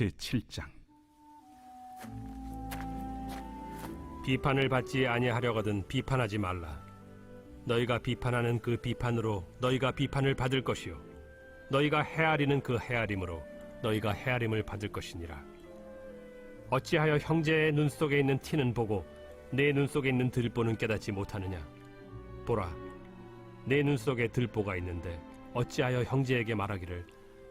제7장 비판을 받지 아니하려거든 비판하지 말라. 너희가 비판하는 그 비판으로 너희가 비판을 받을 것이요. 너희가 헤아리는 그 헤아림으로 너희가 헤아림을 받을 것이니라. 어찌하여 형제의 눈 속에 있는 티는 보고 내 눈 속에 있는 들보는 깨닫지 못하느냐? 보라, 내 눈 속에 들보가 있는데 어찌하여 형제에게 말하기를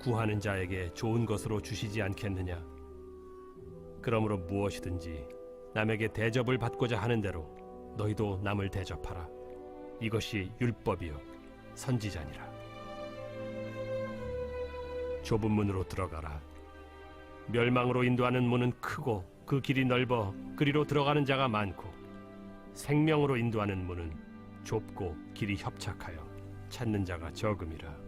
구하는 자에게 좋은 것으로 주시지 않겠느냐 그러므로 무엇이든지 남에게 대접을 받고자 하는 대로 너희도 남을 대접하라. 이것이 율법이요 선지자니라. 좁은 문으로 들어가라. 멸망으로 인도하는 문은 크고 그 길이 넓어 그리로 들어가는 자가 많고 생명으로 인도하는 문은 좁고 길이 협착하여 찾는 자가 적음이라.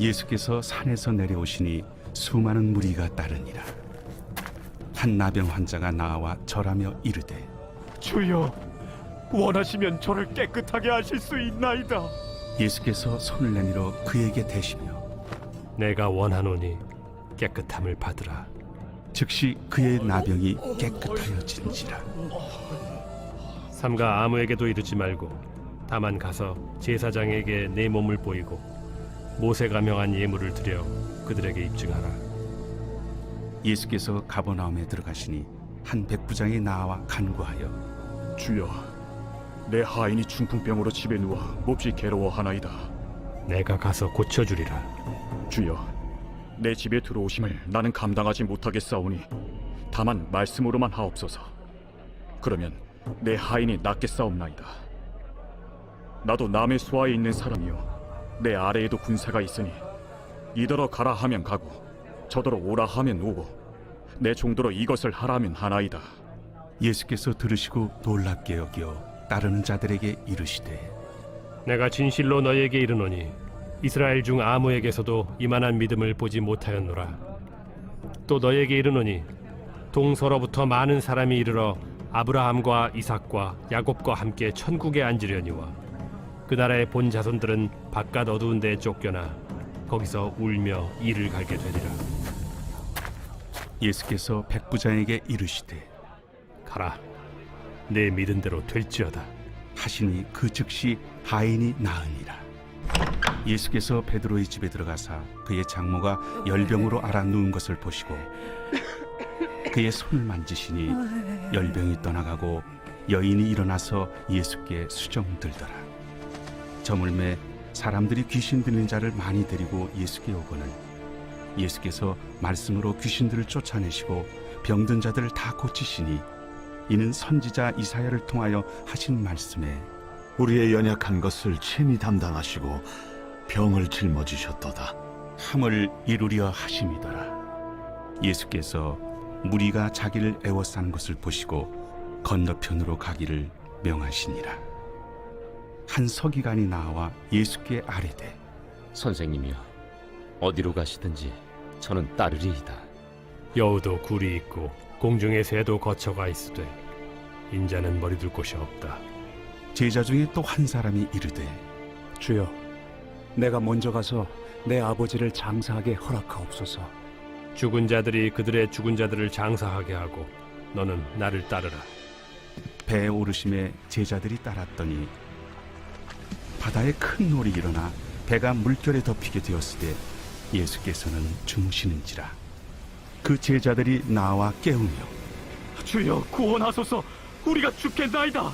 예수께서 산에서 내려오시니 수많은 무리가 따르니라. 한 나병 환자가 나와 절하며 이르되 주여 원하시면 저를 깨끗하게 하실 수 있나이다. 예수께서 손을 내밀어 그에게 대시며 내가 원하노니 깨끗함을 받으라. 즉시 그의 나병이 깨끗하여진지라. 삼가 아무에게도 이르지 말고 다만 가서 제사장에게 내 몸을 보이고 모세가 명한 예물을 드려 그들에게 입증하라. 예수께서 가버나움에 들어가시니 한 백부장이 나와 간구하여 주여 내 하인이 중풍병으로 집에 누워 몹시 괴로워하나이다. 내가 가서 고쳐주리라. 주여 내 집에 들어오심을 나는 감당하지 못하겠사오니 다만 말씀으로만 하옵소서. 그러면 내 하인이 낫겠사옵나이다. 나도 남의 수하에 있는 사람이요 내 아래에도 군사가 있으니 이더러 가라 하면 가고 저더러 오라 하면 오고 내 종도로 이것을 하라면 하나이다 예수께서 들으시고 놀랍게 여겨 따르는 자들에게 이르시되 내가 진실로 너희에게 이르노니 이스라엘 중 아무에게서도 이만한 믿음을 보지 못하였노라. 또 너희에게 이르노니 동서로부터 많은 사람이 이르러 아브라함과 이삭과 야곱과 함께 천국에 앉으려니와 그 나라의 본 자손들은 바깥 어두운 데에 쫓겨나 거기서 울며 이를 갈게 되리라. 예수께서 백부장에게 이르시되 가라. 내 믿은 대로 될지어다. 하시니 그 즉시 하인이 나으니라. 예수께서 베드로의 집에 들어가사 그의 장모가 열병으로 앓아 누운 것을 보시고 그의 손을 만지시니 열병이 떠나가고 여인이 일어나서 예수께 수정 들더라. 저물매 사람들이 귀신 들린 자를 많이 데리고 예수께 오거늘 예수께서 말씀으로 귀신들을 쫓아내시고 병든 자들을 다 고치시니 이는 선지자 이사야를 통하여 하신 말씀에 우리의 연약한 것을 친히 담당하시고 병을 짊어지셨도다. 함을 이루려 하심이더라. 예수께서 무리가 자기를 애워싼 것을 보시고 건너편으로 가기를 명하시니라. 한 서기관이 나와 예수께 아뢰되 선생님이여 어디로 가시든지 저는 따르리이다 여우도 굴이 있고 공중의 새도 거처가 있으되 인자는 머리둘 곳이 없다. 제자 중에 또 한 사람이 이르되 주여, 내가 먼저 가서 내 아버지를 장사하게 허락하옵소서. 죽은 자들이 그들의 죽은 자들을 장사하게 하고 너는 나를 따르라. 배에 오르심에 제자들이 따랐더니 바다에 큰 놀이 일어나 배가 물결에 덮이게 되었으되 예수께서는 주무시는지라 그 제자들이 나와 깨우며 주여 구원하소서 우리가 죽겠나이다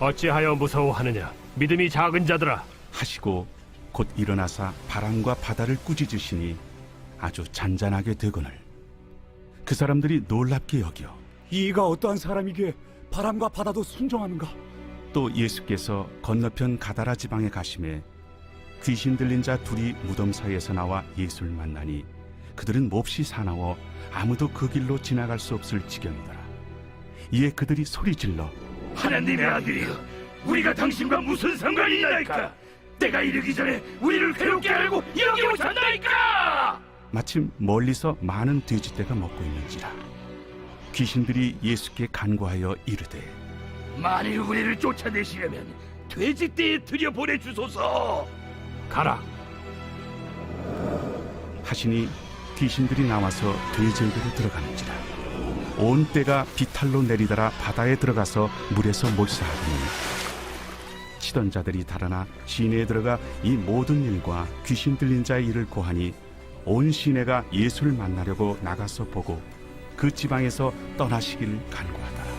어찌하여 무서워하느냐? 믿음이 작은 자들아. 하시고 곧 일어나사 바람과 바다를 꾸짖으시니 아주 잔잔하게 되거늘 그 사람들이 놀랍게 여겨 이가 어떠한 사람이기에 바람과 바다도 순종하는가? 또 예수께서 건너편 가다라 지방에 가심에 귀신 들린 자 둘이 무덤 사이에서 나와 예수를 만나니 그들은 몹시 사나워 아무도 그 길로 지나갈 수 없을 지경이더라. 이에 그들이 소리 질러 하나님의 아들이여 우리가 당신과 무슨 상관이 있나이까? 때가 이르기 전에 우리를 괴롭게 하려고 여기 오셨나이까? 마침 멀리서 많은 돼지떼가 먹고 있는지라 귀신들이 예수께 간구하여 이르되 만일 우리를 쫓아내시려면 돼지떼에 들여 보내 주소서. 가라. 하시니 귀신들이 나와서 돼지에게로 들어가는지라. 온 때가 비탈로 내리더라 바다에 들어가서 물에서 몰사하더니. 치던 자들이 달아나 시내에 들어가 이 모든 일과 귀신 들린 자의 일을 고하니 온 시내가 예수를 만나려고 나가서 보고 그 지방에서 떠나시기를 간구하더라